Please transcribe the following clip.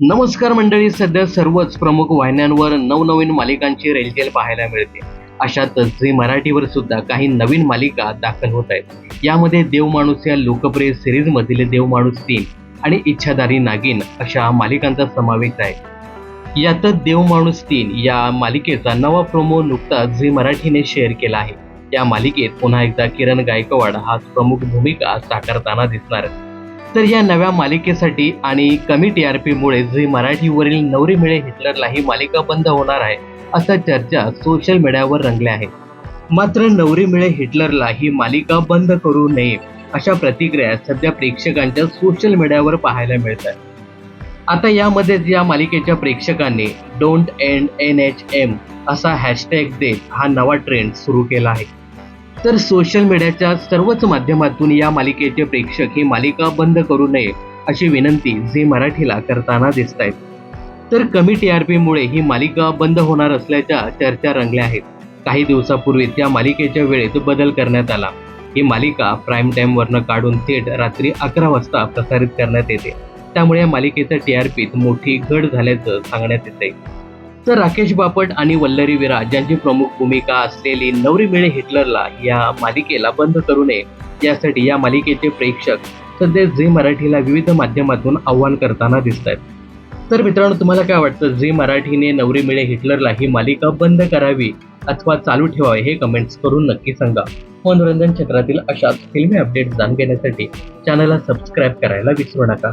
नमस्कार मंडळी सध्या सर्वच प्रमुख वाहिन्यांवर नवनवीन मालिकांची रेलचेल पाहायला मिळते. अशातच झी मराठीवर सुद्धा काही नवीन मालिका दाखल होत आहेत. यामध्ये देवमाणूस या लोकप्रिय सिरीजमधील देवमाणूस तीन आणि इच्छाधारी नागिन अशा मालिकांचा समावेश आहे. यातच देवमाणूस तीन या मालिकेचा नवा प्रोमो नुकताच झी मराठीने शेअर केला आहे. या मालिकेत पुन्हा एकदा किरण गायकवाड हाच प्रमुख भूमिका साकारताना दिसणार तर या नव्या मालिकेसाठी आणि कमी टी आर पीमुळे झी मराठीवरील नवरी मिळे हिटलरला ही मालिका बंद होणार आहे असा चर्चा सोशल मीडियावर रंगल्या आहेत. मात्र नवरी मिळे हिटलरला ही मालिका बंद करू नये अशा प्रतिक्रिया सध्या प्रेक्षकांच्या सोशल मीडियावर पाहायला मिळतात. आता यामध्येच या मालिकेच्या प्रेक्षकांनी don't end N H M असा हॅशटॅग देत हा नवा ट्रेंड सुरू केला आहे. तर सोशल मीडियाच्या सर्वच माध्यमातून या मालिकेचे प्रेक्षक ही मालिका बंद करू नये अशी विनंती झी मराठीला करताना दिसत आहेत तर कमी टी आर पीमुळे ही मालिका बंद होणार असल्याच्या चर्चा रंगल्या आहेत. काही दिवसापूर्वी त्या मालिकेच्या वेळेत बदल करण्यात आला. ही मालिका प्राईम टाईमवरनं काढून थेट रात्री अकरा वाजता प्रसारित करण्यात येते. त्यामुळे या मालिकेच्या टी आर पीत मोठी घट झाल्याचं सांगण्यात येते तर राकेश बापट आणि वल्लरी विराज यांची प्रमुख भूमिका असलेली नवरी मिळे हिटलरला या मालिकेला बंद करू नये यासाठी या मालिकेचे प्रेक्षक सध्या झी मराठीला विविध माध्यमातून आव्हान करताना दिसत आहेत तर मित्रांनो तुम्हाला काय वाटतं? झी मराठीने नवरी मिळे हिटलरला ही मालिका बंद करावी अथवा चालू ठेवावी हे कमेंट्स करून नक्की सांगा. मनोरंजन क्षेत्रातील अशाच फिल्मी अपडेट्स जाणून घेण्यासाठी चॅनलला सबस्क्राईब करायला विसरू नका.